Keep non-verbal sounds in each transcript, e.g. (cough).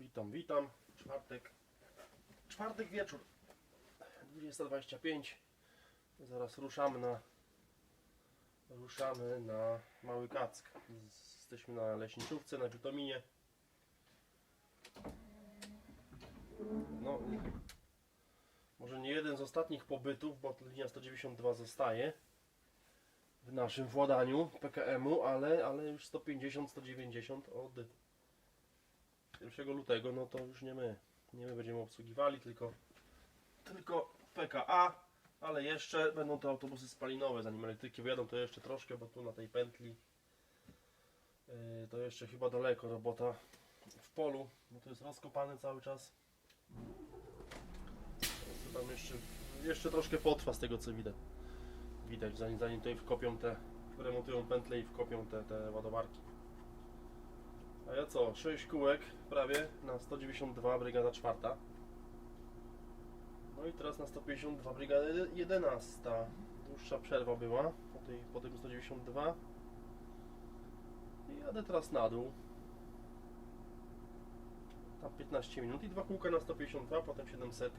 Witam, witam. Czwartek. Czwartek wieczór. 20.25. Zaraz ruszamy na ruszamy na Mały Kack. Jesteśmy na leśniczówce, na Witominie. No, może nie jeden z ostatnich pobytów, bo linia 192 zostaje w naszym władaniu PKM-u, ale, ale już 150-190 od 1 lutego, no to już nie my. Nie my będziemy obsługiwali, tylko, tylko PKA, ale jeszcze będą te autobusy spalinowe, zanim elektryki wyjadą, to jeszcze troszkę, bo tu na tej pętli yy, to jeszcze chyba daleko robota w polu, bo to jest rozkopane cały czas. To tam jeszcze, jeszcze troszkę potrwa z tego co widać. Widać, zanim, zanim tutaj wkopią te, remontują pętle i wkopią te, te ładowarki. A ja co? 6 kółek prawie na 192 brygada czwarta. No i teraz na 152 brygada 11. Dłuższa przerwa była po, tej, po tym 192. I jadę teraz na dół. Tam 15 minut i dwa kółka na 152, potem 700.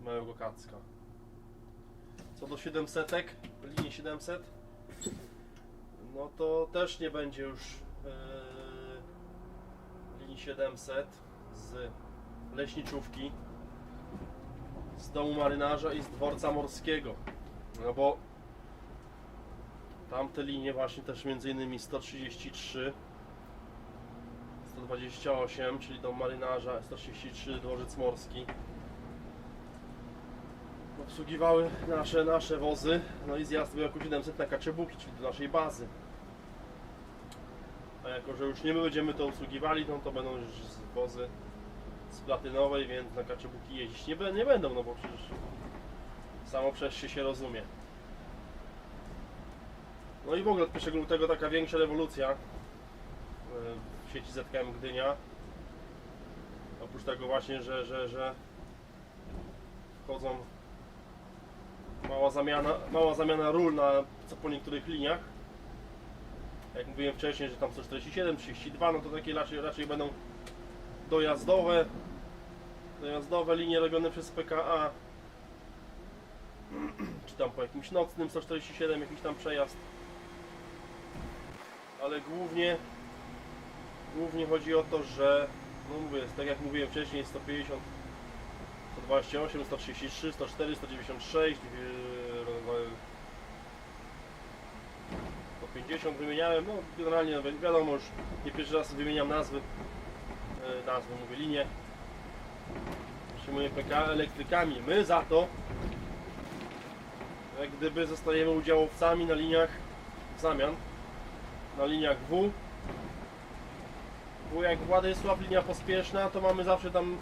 Małego kacka. Co do 700, linii 700, no to też nie będzie już linii 700 z leśniczówki, z domu marynarza i z dworca morskiego. No bo tamte linie właśnie też między innymi 133 128, czyli dom marynarza, 133 dworzec morski obsługiwały nasze, nasze wozy, no i zjazd był jako 700 na Kaczebuki, czyli do naszej bazy. Jako, że już nie my będziemy to obsługiwali, no to będą już wozy z platynowej, więc na Kaczebuki jeździć nie, nie będą, no bo przecież samo przez się się rozumie. No i w ogóle od 1 lutego taka większa rewolucja e, w sieci ZKM Gdynia. Oprócz tego właśnie, że, że, że wchodzą mała zamiana, mała zamiana ról na co po niektórych liniach. Jak mówiłem wcześniej, że tam 147, 32, no to takie raczej, raczej będą dojazdowe dojazdowe linie robione przez PKA czy tam po jakimś nocnym 147 jakiś tam przejazd. Ale głównie głównie chodzi o to, że no mówię, tak jak mówiłem wcześniej 150 128, 133, 104, 196, yy, 150 wymieniałem, no generalnie wi- wiadomo już nie pierwszy raz wymieniam nazwy, yy, nazwy mówię linie. Przyjmuję PK elektrykami. My za to jak gdyby zostajemy udziałowcami na liniach w zamian, na liniach W. W jak Władysław, linia pospieszna, to mamy zawsze tam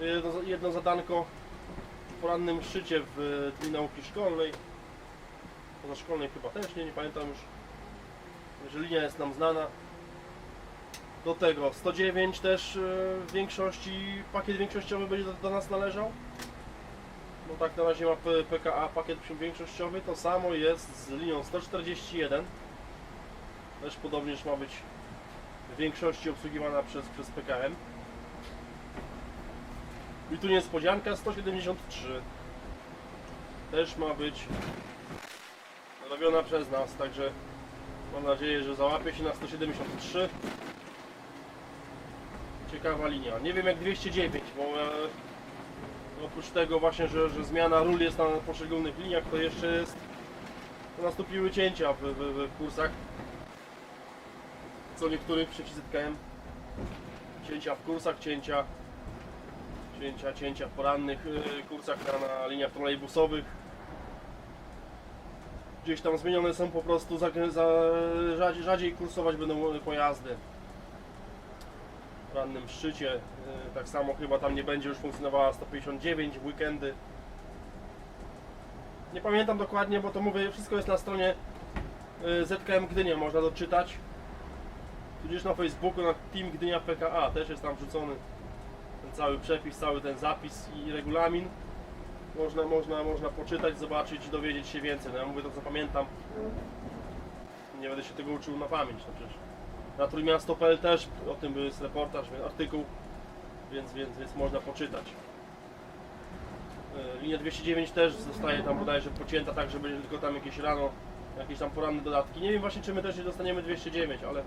jedno, jedno zadanko w porannym szczycie w dni nauki szkolnej. Pozaszkolnej chyba też, nie, nie pamiętam już. Że linia jest nam znana. Do tego 109 też e, w większości, pakiet większościowy będzie do, do nas należał. No tak na razie ma PKA pakiet większościowy. To samo jest z linią 141. Też podobnież ma być w większości obsługiwana przez, przez PKM. I tu niespodzianka 173. Też ma być robiona przez nas, także mam nadzieję, że załapie się na 173. Ciekawa linia. Nie wiem jak 209, bo e, oprócz tego właśnie, że, że zmiana ról jest na poszczególnych liniach, to jeszcze jest nastąpiły cięcia w, w, w kursach. Co niektórych w sieci ZKM. Cięcia w kursach, cięcia cięcia, cięcia w porannych y, kursach na, na liniach trolejbusowych. Gdzieś tam zmienione są po prostu, za, za, rzadziej, rzadziej kursować będą pojazdy. W rannym szczycie, y, tak samo chyba tam nie będzie już funkcjonowała 159 w weekendy. Nie pamiętam dokładnie, bo to mówię, wszystko jest na stronie y, ZKM Gdynia, można doczytać. Tudzież na Facebooku, na Team Gdynia PKA też jest tam wrzucony ten cały przepis, cały ten zapis i regulamin. Można, można, można poczytać, zobaczyć, dowiedzieć się więcej. No ja mówię to co pamiętam. Nie będę się tego uczył na pamięć, no przecież Na Trójmiasto.pl też o tym jest reportaż, artykuł, więc, więc, więc można poczytać. E, Linia 209 też zostaje tam bodajże pocięta tak, że będzie tylko tam jakieś rano, jakieś tam poranne dodatki. Nie wiem właśnie czy my też nie dostaniemy 209, ale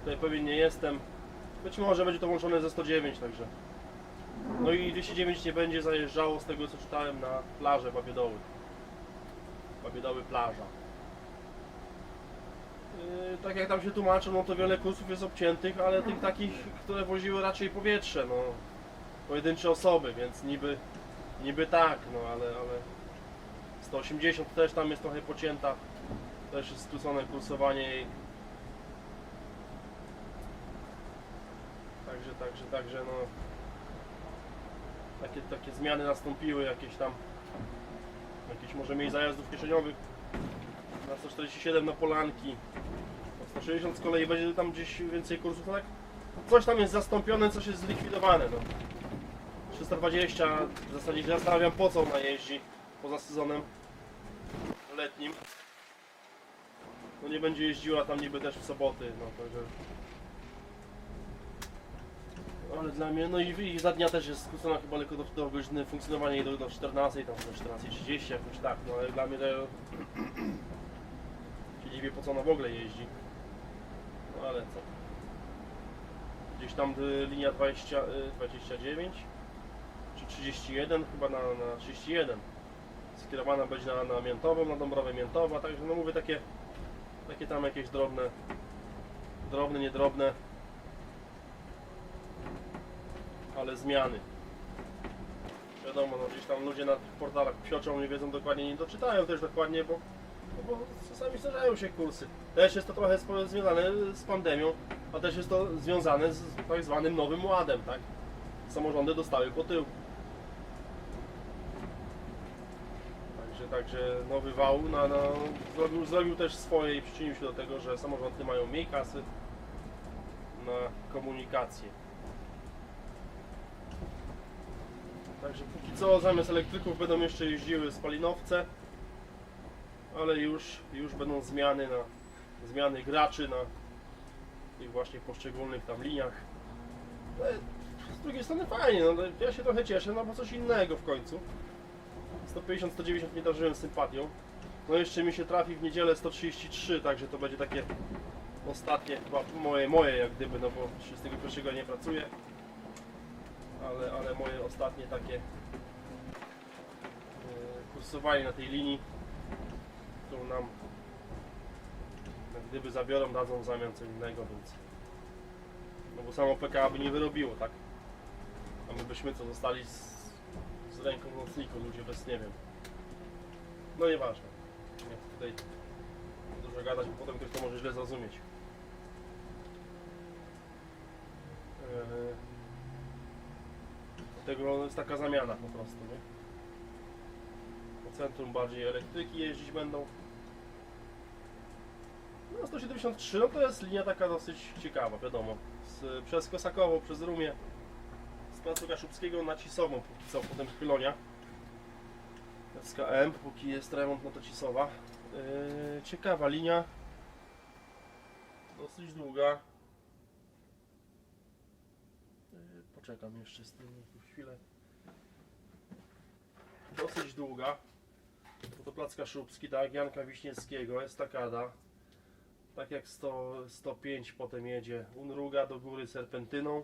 tutaj pewien nie jestem. Być może będzie to łączone ze 109 także. No i 209 nie będzie zajeżdżało z tego co czytałem na plażę Babiedoły. Babiedoły plaża. Yy, tak jak tam się tłumaczą, no to wiele kursów jest obciętych, ale tych takich, które woziły raczej powietrze, no pojedyncze osoby, więc niby, niby tak, no ale, ale 180 też tam jest trochę pocięta, też jest skrócone kursowanie jej. Także, także, także no takie, takie zmiany nastąpiły, jakieś tam jakieś może mniej zajazdów kieszeniowych na 147 na Polanki na 160 z kolei będzie tam gdzieś więcej kursów, no tak coś tam jest zastąpione, coś jest zlikwidowane no. 320 w zasadzie się zastanawiam po co ona jeździ poza sezonem letnim no nie będzie jeździła tam niby też w soboty no także ale dla mnie, no i, i za dnia też jest skrócona chyba tylko do, do godziny funkcjonowania jej do, do 14, tam do 14.30 jakoś tak, no ale dla mnie to (clears throat) się dziwię po co ona w ogóle jeździ. No ale co. Gdzieś tam y, linia 20, y, 29 czy 31, chyba na, na 31 skierowana będzie na, na Miętową, na Dąbrowę Miętowa, także no mówię takie takie tam jakieś drobne drobne, niedrobne ale zmiany. Wiadomo, no gdzieś tam ludzie na tych portalach psioczą, nie wiedzą dokładnie, nie doczytają też dokładnie, bo, no bo czasami zdarzają się kursy. Też jest to trochę związane z pandemią, a też jest to związane z tak zwanym nowym ładem, tak? Samorządy dostały po tył. Także, także nowy wał na, na, zrobił, zrobił też swoje i przyczynił się do tego, że samorządy mają mniej kasy na komunikację. Także póki co zamiast elektryków będą jeszcze jeździły spalinowce, ale już, już będą zmiany na zmiany graczy na tych właśnie poszczególnych tam liniach. Ale z drugiej strony fajnie, no, ja się trochę cieszę, no bo coś innego w końcu. 150-190 nie darzyłem sympatią. No jeszcze mi się trafi w niedzielę 133, także to będzie takie ostatnie chyba moje, moje jak gdyby, no bo 31 nie pracuję ale, ale moje ostatnie takie e, kursowanie na tej linii, którą nam gdyby zabiorą, dadzą w zamian co innego, więc no bo samo PKA by nie wyrobiło, tak? A my byśmy co zostali z, z ręką w nocniku, ludzie bez nie wiem. No nieważne. Nie chcę tutaj dużo gadać, bo potem ktoś to może źle zrozumieć. Eee, Dlatego jest taka zamiana po prostu, nie? Po centrum bardziej elektryki jeździć będą. No 173, no to jest linia taka dosyć ciekawa, wiadomo. Z, przez Kosakowo, przez Rumie, z placu Kaszubskiego na Cisową, póki co, potem z Pylonia. SKM, póki jest remont, no to Cisowa. Yy, ciekawa linia. Dosyć długa. Yy, Poczekam jeszcze z tym chwilę. Dosyć długa. Bo to Plac Kaszubski, tak, Janka Wiśniewskiego, estakada. Tak jak 100, 105 potem jedzie Unruga do góry Serpentyną.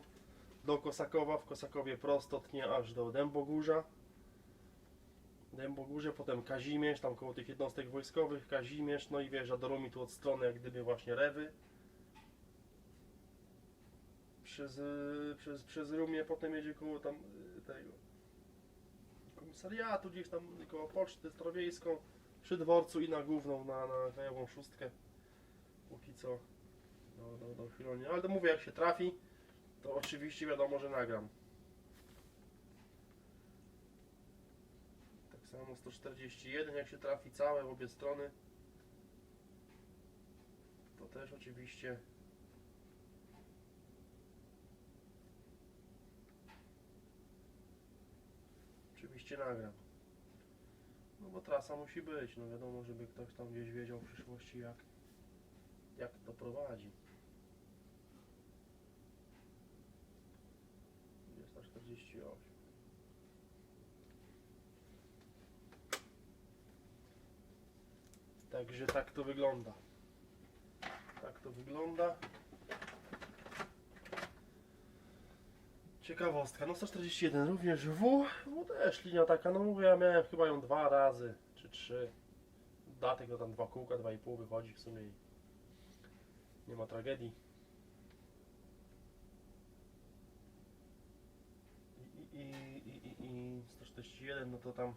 Do Kosakowa, w Kosakowie prosto tnie aż do Dębogórza. Dębogórze, potem Kazimierz, tam koło tych jednostek wojskowych, Kazimierz, no i wjeżdża do Rumi tu od strony jak gdyby właśnie Rewy przez, y, przez, przez Rumię, potem jedzie koło tam y, tego komisariatu, gdzieś tam koło poczty starowiejską, przy dworcu i na główną, na, na krajową szóstkę. Póki co do, do, do Chilonia. Ale to mówię, jak się trafi, to oczywiście wiadomo, że nagram. Tak samo 141, jak się trafi całe w obie strony, to też oczywiście oczywiście nagram. No bo trasa musi być, no wiadomo, żeby ktoś tam gdzieś wiedział w przyszłości jak, jak to prowadzi. 248 Także tak to wygląda. Tak to wygląda. Ciekawostka, no 141 również W, W też linia taka, no mówię, ja miałem chyba ją dwa razy, czy trzy. Datek to tam dwa kółka, dwa i pół wychodzi w sumie i nie ma tragedii. I, i, i, i, i 141, no to tam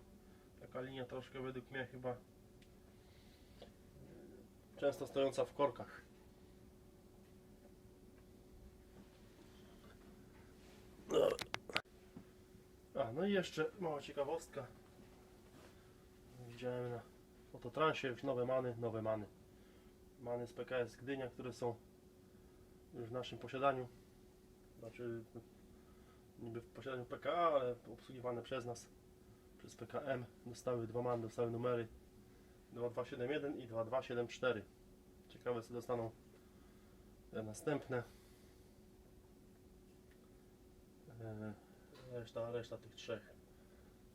taka linia troszkę według mnie chyba e, często stojąca w korkach. No i jeszcze mała ciekawostka. Widziałem na fototransie już nowe many, nowe many. Many z PKS Gdynia, które są już w naszym posiadaniu. Znaczy niby w posiadaniu PKA, ale obsługiwane przez nas, przez PKM. Dostały dwa many, dostały numery 2271 i 2274. Ciekawe co dostaną te następne. E, Reszta, reszta tych trzech,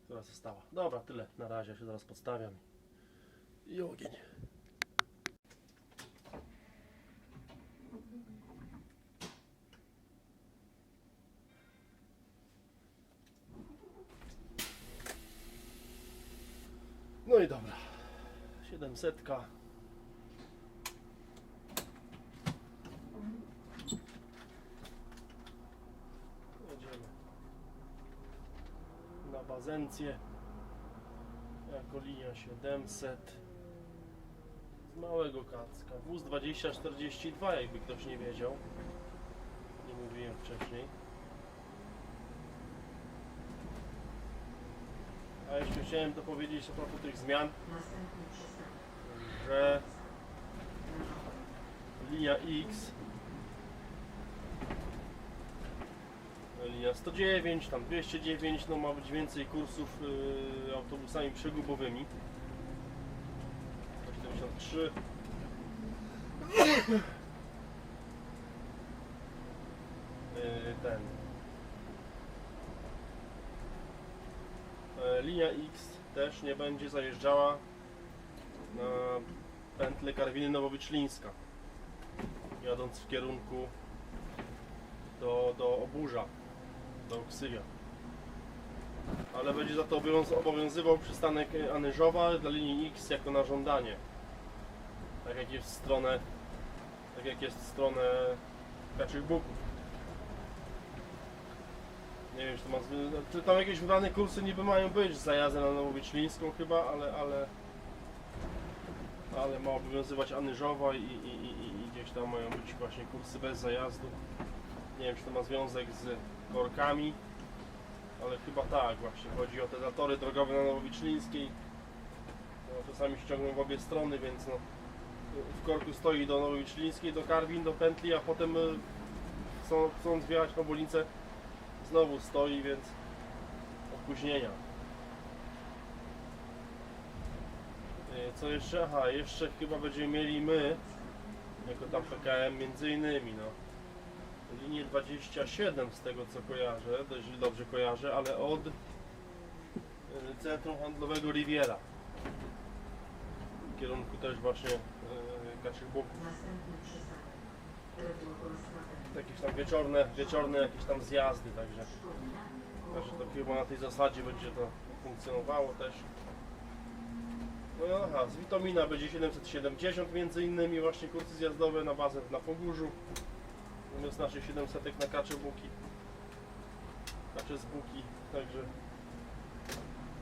która została. Dobra, tyle. Na razie ja się zaraz podstawiam. I ogień. No i dobra. 700. Jedziemy bazencję jako linia 700 z małego kacka. Wóz 2042 jakby ktoś nie wiedział. Nie mówiłem wcześniej. A jeszcze chciałem to powiedzieć a propos tych zmian. Że linia X linia 109, tam 209, no ma być więcej kursów y, autobusami przegubowymi. 173. Y, ten. E, linia X też nie będzie zajeżdżała na pętlę Karwiny Nowowiczlińska jadąc w kierunku do, do Oburza do. Ale będzie za to obowiąz obowiązywał przystanek Anyżowa dla linii X jako na żądanie. Tak jak jest w stronę tak jak jest w stronę Kaczych Buków. Nie wiem, czy to ma czy tam jakieś wybrane kursy niby mają być z zajazdem na Nowowiczlińską chyba, ale ale ale ma obowiązywać Anyżowa i, i, i- i gdzieś tam mają być właśnie kursy bez zajazdu. Nie wiem, czy to ma związek z korkami, ale chyba tak właśnie. Chodzi o te zatory drogowe na Nowowiczlińskiej. No, czasami się ciągną w obie strony, więc no, w korku stoi do Nowowiczlińskiej, do Karwin, do pętli, a potem y, chcą, chcąc wjechać na znowu stoi, więc opóźnienia. Y, Co jeszcze? Aha, jeszcze chyba będziemy mieli my, jako tam PKM między innymi, no linię 27 z tego co kojarzę, jeżeli dobrze kojarzę, ale od y, centrum handlowego Riviera. W kierunku też właśnie y, Kaczych Buków. Jakieś tam wieczorne, wieczorne jakieś tam zjazdy, także, także to chyba na tej zasadzie będzie to funkcjonowało też. No aha, z Witomina będzie 770 między innymi właśnie kursy zjazdowe na bazę na Pogórzu. Zamiast naszych 700 na kacze buki. Kacze z buki, także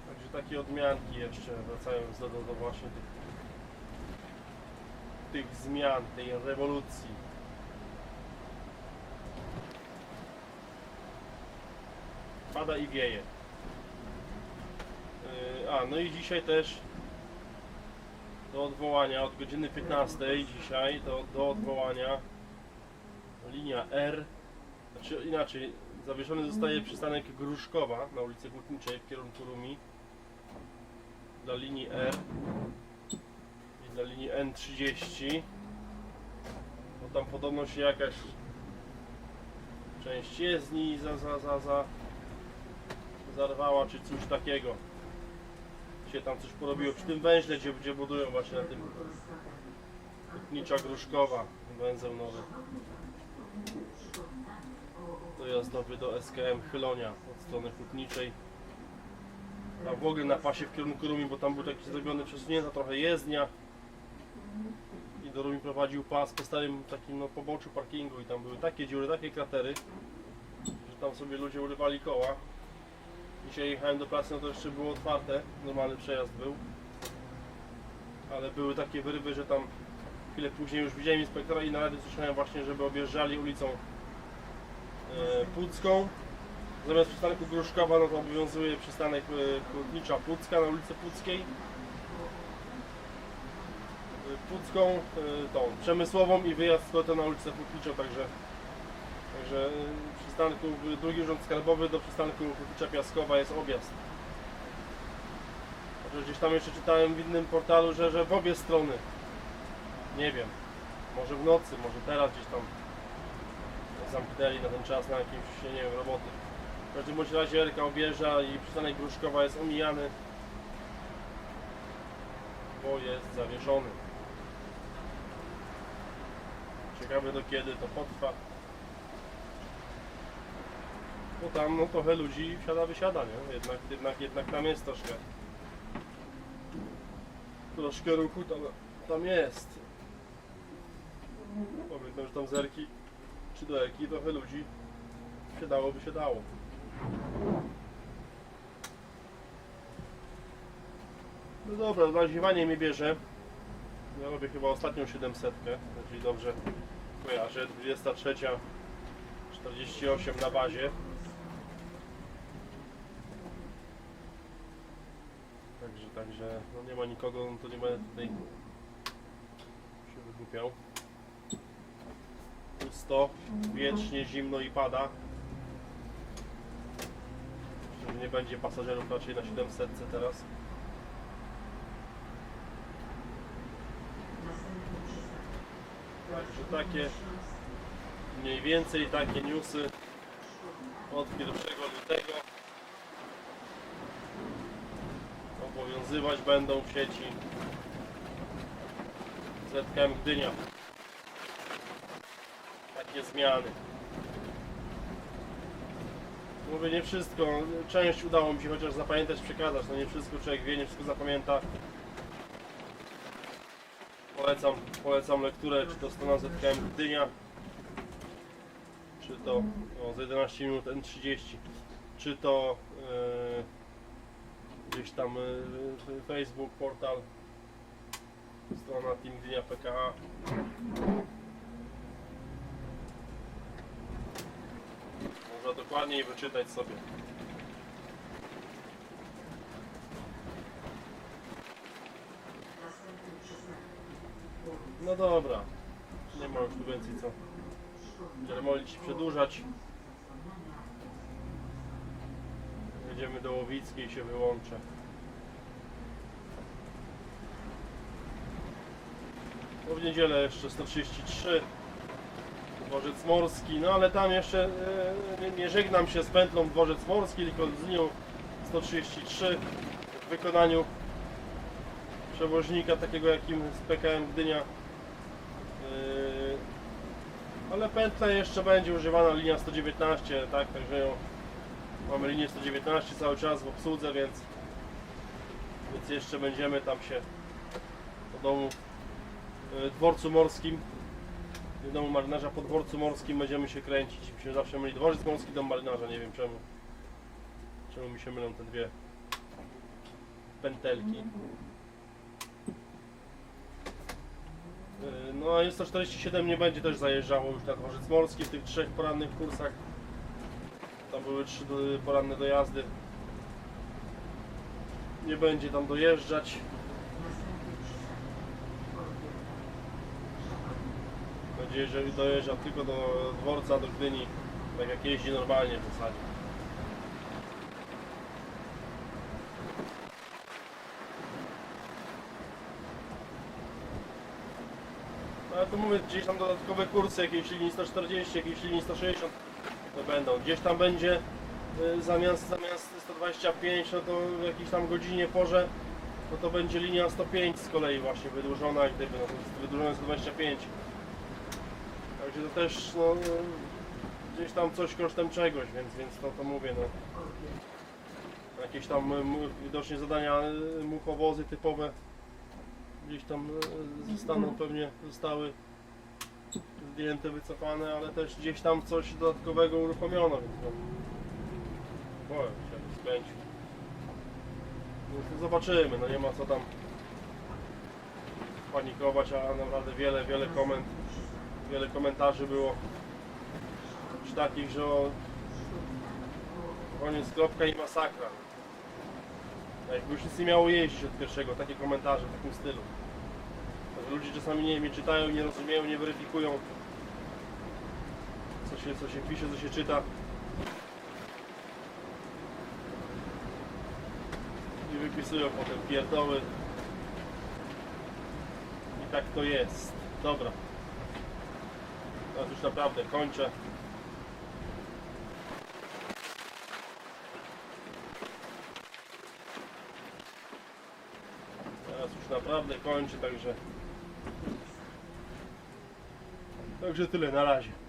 także takie odmianki jeszcze wracając do, do, do właśnie tych tych zmian, tej rewolucji. Pada i wieje. Yy, A, no i dzisiaj też do odwołania od godziny 15 dzisiaj do, do odwołania linia R, znaczy inaczej, zawieszony zostaje przystanek Gruszkowa na ulicy Hutniczej w kierunku Rumi dla linii R i dla linii N30 bo tam podobno się jakaś część jezdni za, za, za, za zarwała, czy coś takiego. Się tam coś porobiło przy tym węźle, gdzie, gdzie budują właśnie na tym Hutnicza Gruszkowa, węzeł nowy. Dojazdowy do SKM Chylonia od strony Hutniczej. Tam w ogóle na pasie w kierunku Rumi, bo tam był taki zrobiony przesunięta trochę jezdnia. I do Rumi prowadził pas po starym takim no, poboczu parkingu i tam były takie dziury, takie kratery, że tam sobie ludzie urywali koła. Dzisiaj jechałem do pracy, no to jeszcze było otwarte, normalny przejazd był. Ale były takie wyrywy, że tam chwilę później już widziałem inspektora i na rady słyszałem właśnie, żeby objeżdżali ulicą Pucką. Zamiast przystanku Gruszkowa, no to obowiązuje przystanek e, Hutnicza Pucka na ulicy Puckiej. E, Pucką, e, tą przemysłową i wyjazd z na ulicę Hutniczą, także Także przystanku, drugi urząd skarbowy do przystanku Hutnicza Piaskowa jest objazd. Chociaż gdzieś tam jeszcze czytałem w innym portalu, że, że w obie strony. Nie wiem. Może w nocy, może teraz gdzieś tam zamknęli na ten czas na jakimś, nie wiem, roboty. W każdym razie Erka objeżdża i przystanek Gruszkowa jest omijany, bo jest zawieszony. Ciekawe do kiedy to potrwa. Bo tam no trochę ludzi wsiada, wysiada, nie? Jednak, jednak, jednak tam jest troszkę. Troszkę ruchu tam, tam jest. Pamiętam, że tam z Erki, czy do Erki trochę ludzi wsiadało, wysiadało. No dobra, naziewanie mnie bierze. Ja robię chyba ostatnią 700, jeżeli dobrze kojarzę. 23. 48 na bazie. Także, także, no nie ma nikogo, no to nie będę tutaj się wygłupiał. Pusto, wiecznie, zimno i pada. Nie będzie pasażerów raczej na 700 teraz. Także takie mniej więcej takie newsy od 1 lutego obowiązywać będą w sieci ZKM Gdynia. Takie zmiany. Mówię nie wszystko, część udało mi się chociaż zapamiętać, przekazać, no nie wszystko człowiek wie, nie wszystko zapamięta. Polecam, polecam lekturę, czy to strona ZKM Gdynia, czy to o, za 11 minut N30, czy to e, gdzieś tam e, Facebook, portal, strona Team Gdynia PKA. Można dokładniej wyczytać sobie. No dobra, nie ma już tu więcej co dziermolić i przedłużać. Jedziemy do Łowickiej i się wyłączę. No w niedzielę jeszcze 133 Dworzec Morski, no ale tam jeszcze e, nie, nie żegnam się z pętlą Dworzec Morski, tylko z nią 133 w wykonaniu przewoźnika takiego jakim z PKM Gdynia. Yy, ale pętla jeszcze będzie używana linia 119, tak, także ją, mamy linię 119 cały czas w obsłudze, więc więc jeszcze będziemy tam się po domu yy, dworcu morskim do domu marynarza po dworcu morskim będziemy się kręcić. Myśmy zawsze myli dworzec morski, dom marynarza, nie wiem czemu. Czemu mi się mylą te dwie pętelki. Yy, No a 147 nie będzie też zajeżdżało już na dworzec morski w tych trzech porannych kursach. Tam były trzy poranne dojazdy. Nie będzie tam dojeżdżać. Będzie jeżeli dojeżdża tylko do dworca, do Gdyni, tak jak jeździ normalnie w zasadzie. No ale to mówię, gdzieś tam dodatkowe kursy, jakieś linii 140, jakieś linii 160 to będą. Gdzieś tam będzie y, zamiast, zamiast 125, no to w jakiejś tam godzinie, porze, no to będzie linia 105 z kolei właśnie wydłużona, gdyby, no to jest wydłużone 125. Także to też, no, y, gdzieś tam coś kosztem czegoś, więc, więc to, to mówię, no. Jakieś tam mu- widocznie zadania y, muchowozy typowe gdzieś tam y, zostaną pewnie zostały zdjęte, wycofane, ale też gdzieś tam coś dodatkowego uruchomiono, więc no. Boję się, skręcił. No, zobaczymy, no nie ma co tam panikować, a naprawdę wiele, wiele koment, wiele komentarzy było już takich, że o, koniec kropka i masakra. Jakby już nic nie miało jeździć od pierwszego, takie komentarze w takim stylu. Ludzie czasami nie, nie czytają, nie rozumieją, nie weryfikują co się, co się pisze, co się czyta. I wypisują potem pierdoły. I tak to jest. Dobra. Teraz już naprawdę kończę. Teraz już naprawdę kończę, także... Także tyle, na razie.